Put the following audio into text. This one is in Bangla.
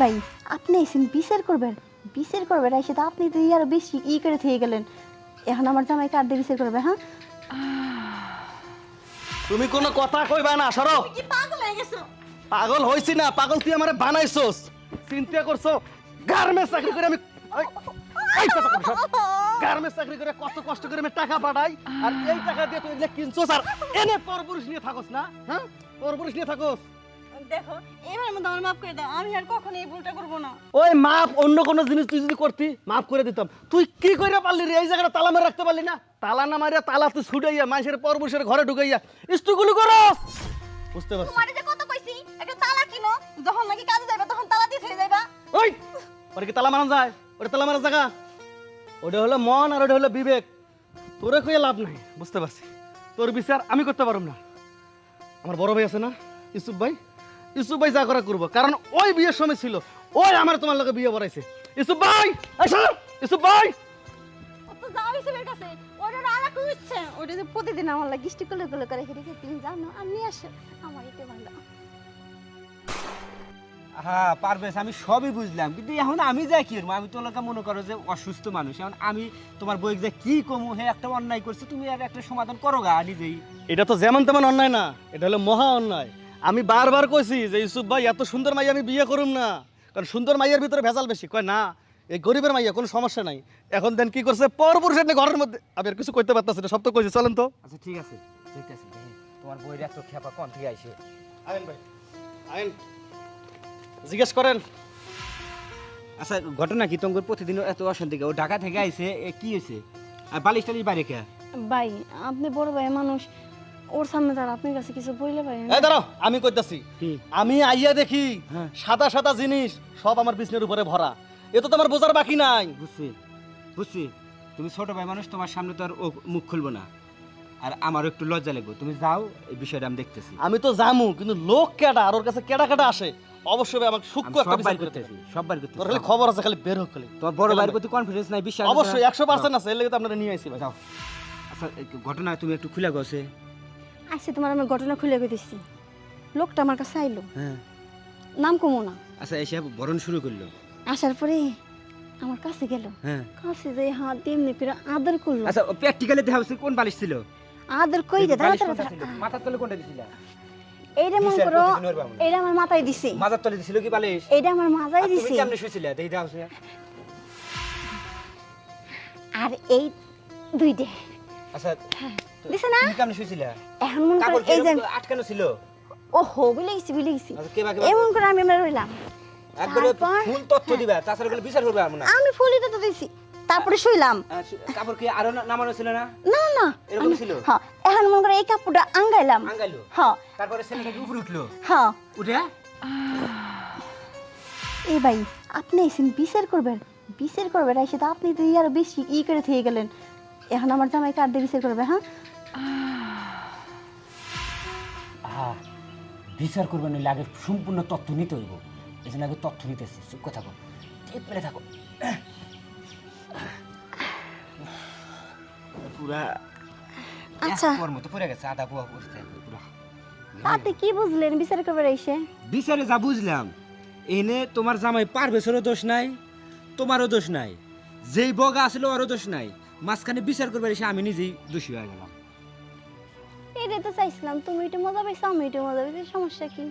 ভাই আপনি এসেন বিচার করবেন বিচার করবেন এসে তো আপনি তো ইয়ার বেশি ই করে থেকে গেলেন। এখন আমার জামাই কার দিয়ে বিচার করবে হ্যাঁ? তুমি কোনো কথা কইবা না সরো। কি পাগল হয়ে গেছো? পাগল হইছি না পাগল তুই আমারে বানাইছস। চিন্তা করছ গার্মেন্টস চাকরি করে আমি। গার্মেন্টস চাকরি করে কত কষ্ট করে আমি টাকা পাঠাই আর এই টাকা দিয়ে তুই এগুলো কিনছস আর এনে পরপুরুষ নিয়ে থাকস না হ্যাঁ? পরপুরুষ নিয়ে থাকস। দেখো এবার মধ্যে আমার মাফ করে দাও আমি আর কখনো এই ভুলটা করব না। ওই মাপ অন্য কোনো জিনিস তুই যদি করতি মাফ করে দিতাম। তুই কি করে পারলি রে? এই জায়গাটা তালা মেরে রাখতে পারলি না? তালা না মারিয়া তালা তুই ছুটাইয়া মানুষের পরপুরুষের ঘরে ঢুকাইয়া ইস্তুগুলো করস! বুঝতে পারছি। তোমারে যে কত কইছি একটা তালা কিনো যখন নাকি কাজে যাবে তখন তালা দিয়ে ছেড়ে যাইবা। ওই! ওটা কি তালা মারান যায়? ওটা তালা মারা জায়গা? ওটা হলো মন আর ওটা হলো বিবেক। তোরে কইয়া লাভ নাই বুঝতে পারছি। তোর বিচার আমি করতে পারব না। আমার বড় ভাই আছে না? ইসুফ ভাই? ইসুফ ভাই যা করা করব। কারণ ওই বিয়ের সময় ছিল ওই আমার তোমার লোকে বিয়ে বড়াইছে ইসুফ ভাই! আসো ইসুফ ভাই! যাও হিসেবের কাছে ওটা আর এক ইচ্ছে। ওটা যে প্রতিদিন আমার লাগে গিষ্টি করে হেঁটে তুমি জানো আর নিয়ে আসো আমার এটা ভালো। হ্যাঁ পারবেশ আমি সবই বুঝলাম কিন্তু এখন আমি যাই কি আমি তো লোকে মনে করো যে অসুস্থ মানুষ এখন আমি তোমার বই যে কি কমু? হে একটা অন্যায় করছে তুমি আর একটা সমাধান করো গা নিজেই। এটা তো যেমন তেমন অন্যায় না এটা হলো মহা অন্যায়। আমি বারবার কইছি যে ইউসুফ ভাই এত সুন্দর মাইয়া আমি বিয়ে করুম না। কারণ সুন্দর মাইয়ের ভিতরে ভেজাল বেশি। কয় না এই গরিবের মাইয়া কোনো সমস্যা নাই। এখন দেন কি করছে পরপুরুষের নিয়ে ঘরের মধ্যে আমি আর কিছু করতে পারতাছি না সব তো কইছি চলেন তো। আচ্ছা ঠিক আছে দেখতেছি তোমার বইয়ের এত খেপা কোন থেকে আইসে আইন ভাই আইন। জিজ্ঞেস করেন। আচ্ছা ঘটনা কি? তোমার প্রতিদিন এত অশান্তি কে? ও ঢাকা থেকে আইসে এ, কি হয়েছে আর বালিশ টালিশ বাইরে কে? ভাই আপনি বড় ভাই মানুষ ওর সামনে তার আপনার কাছে কিছু বইলে পারেন এই দাঁড়াও আমি কইতাছি। আমি আইয়া দেখি হ্যাঁ। সাদা সাদা জিনিস সব আমার বিছনের উপরে ভরা। এ তো তোমার বোঝার বাকি নাই। বুঝছি বুঝছি। তুমি ছোট ভাই মানুষ তোমার সামনে তো আর ও মুখ খুলবো না। আর আমারও একটু লজ্জা লাগবে। তুমি যাও এই বিষয়টা আমি দেখতেছি। আমি তো জামু কিন্তু লোক কেডা আর ওর কাছে কেডা কেডা আসে? অবশ্যই ভাই আমাকে সূক্ষ্ম সব একটা বিচার করতে করতেছি সব তোর খবর আছে খালি বের হোক খালি। তোমার বড় ভাইয়ের প্রতি কনফিডেন্স নাই বিশ্বাস অবশ্যই একশো পার্সেন্ট আছে এর লেগে তো আপনারা নিয়ে আইছি ভাই। যাও। আচ্ছা ঘটনা তুমি একটু খুলে গেছে আচ্ছা তোমার আমি ঘটনা খুলে দিচ্ছি লোকটা আমার কাছে আইলো। হ্যাঁ। নাম কমো না। আচ্ছা এসে বরণ শুরু করল। আসার পরে আমার কাছে গেল। হ্যাঁ। কাছে যে হাত দিয়ে এমনি করে আদর করল। আচ্ছা প্র্যাকটিক্যালি দেখা হচ্ছে কোন বালিশ ছিল? আদর কই দে দাঁড়া দাঁড়া মাথার তলে কোনটা দিছিল? এইটা মন করো। এইটা আমার মাথায় দিছে। মাথার তলে দিছিল কি বালিশ? এইটা আমার মাথায় আর তুমি কেমনে শুয়েছিলে দেই দাও। আর এই দুইটা। আচ্ছা দিছে না? কেমনে শুয়েছিলে এখন মন করো এই যে আটকানো ছিল? ও হো বলে গেছি গেছি আচ্ছা এমন করে আমি আমরা রইলাম। একবারে ফুল তথ্য দিবা তাছাড়া বিচার করবে আমরা? আমি ফুলই তো দিছি। তারপরে শুইলাম। কাপড় কি আরও নামানো ছিল না? না না। এরকম ছিল? হ্যাঁ এখন মন করে এই কাপড়টা আঙ্গাইলাম। আঙ্গাইলো? হ্যাঁ। তারপরে ছেলেটা উপরে উঠল? হ্যাঁ। উঠে? এই ভাই আপনি এসেন বিচার করবেন। বিচার করবেন এসে তো আপনি তো ইয়ার বেশি ই করে থেকে গেলেন। এখন আমার জামাই কার দিয়ে বিচার করবে হ্যাঁ? হ্যাঁ বিচার করবেন নইলে আগে সম্পূর্ণ তথ্য নিতে হইব। এই জন্য আগে তথ্য নিতেছি চুপ করে থাকো। ঠিক পেলে থাকো। পুরা আচ্ছা। ওর মতো পড়ে গেছে আধা পোয়া পড়ছে। পুরা। আপনি কি বুঝলেন? বিচার করবেন এসে বিচারে যা বুঝলাম এনে তোমার জামাই দোষ নাই তোমারও দোষ নাই। যেই বগা আসলে ওরও দোষ নাই। মাঝখানে বিচার করবে এসে আমি নিজেই দোষী হয়ে গেলাম। এটাই তো চাইছিলাম তুমি একটু মজা পাইছো আমি একটু মজা পাইছি সমস্যা কি?